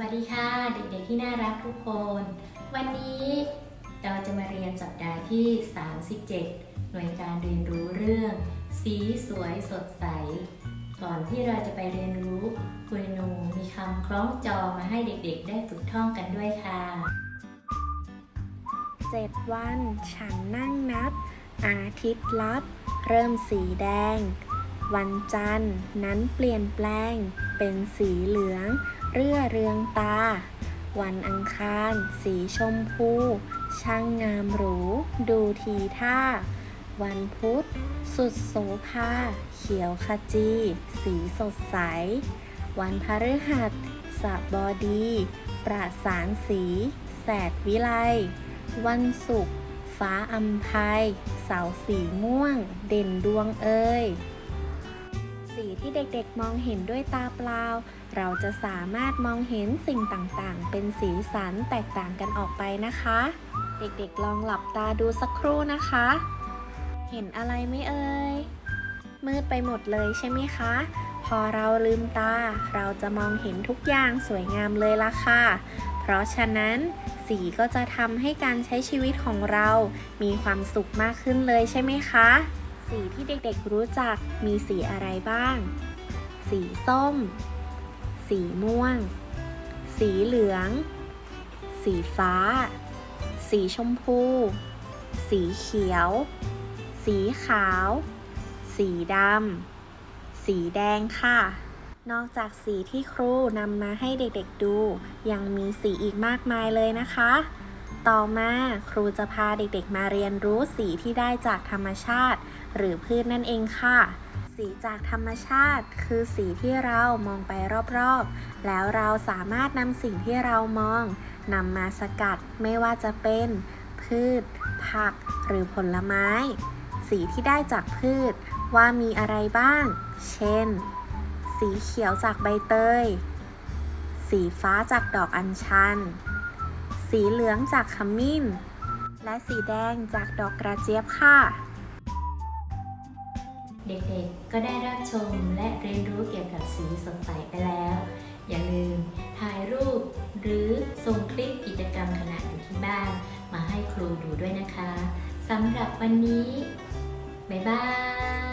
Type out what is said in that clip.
วัสดีค่ะ เด็กๆที่น่ารักทุกคน วันนี้เราจะมาเรียนสัปดาห์ที่ 37 หน่วยการเรียนรู้เรื่อง สีสวยสดใส ก่อนที่เราจะไปเรียนรู้คุณนูมีคำคล้องจองมาให้เด็กๆ ได้ฝึกท่องกันด้วยค่ะ 7 วันฉันนั่งนับ อาทิตย์ลับ เริ่มสีแดง วันจันทร์นั้นเปลี่ยนแปลง เป็นสีเหลือง เรื่อเรืองตา วันอังคาร สีชมพู ช่างงามหรู ดูทีท่า วันพุธ สุดโสภา เขียวขจี สีสดใส วันพฤหัสสบดี ประสานสี แสดวิไล วันศุกร์ฟ้าอัมภัยเสาสีม่วง เด่นดวงเอ่ย ที่เด็กๆมองเห็นด้วยตาเปล่า เราจะสามารถมองเห็นสิ่งต่างๆ เป็นสีสันแตกต่างกันออกไปนะคะ เด็กๆลองหลับตาดูสักครู่นะคะ เห็นอะไรไหมเอ่ย มืดไปหมดเลยใช่ไหมคะ พอเราลืมตา เราจะมองเห็นทุกอย่างสวยงามเลยละค่ะ เพราะฉะนั้นสีก็จะทำให้การใช้ชีวิตของเรา มีความสุขมากขึ้นเลยใช่ไหมคะ สีที่เด็กๆรู้จักมีสีอะไรบ้าง สีส้ม สีม่วง สีเหลือง สีฟ้า สีชมพู สีเขียว สีขาว สีดำ สีแดงค่ะ นอกจากสีที่ครูนำมาให้เด็กๆดู ยังมีสีอีกมากมายเลยนะคะ ต่อมาครูจะพาเด็กๆมาเรียนรู้สีที่ได้จากธรรมชาติ หรือพืชนั่นเองค่ะ สีจากธรรมชาติ คือสีที่เรามองไปรอบๆ แล้วเราสามารถนำสิ่งที่เรามองนำมาสกัดไม่ว่าจะเป็น พืช ผัก หรือผลไม้ สีที่ได้จากพืชว่ามีอะไรบ้าง เช่น สีเขียวจากใบเตย สีฟ้าจากดอกอัญชัน สีเหลืองจากขมิ้น และสีแดงจากดอกกระเจี๊ยบค่ะ เด็กๆ ก็ได้รับชมและเรียนรู้เกี่ยวกับสีสดใสไปแล้ว อย่าลืมถ่ายรูปหรือส่งคลิปกิจกรรมขณะอยู่ที่บ้าน มาให้ครูดูด้วยนะคะสำหรับวันนี้ บ๊ายบาย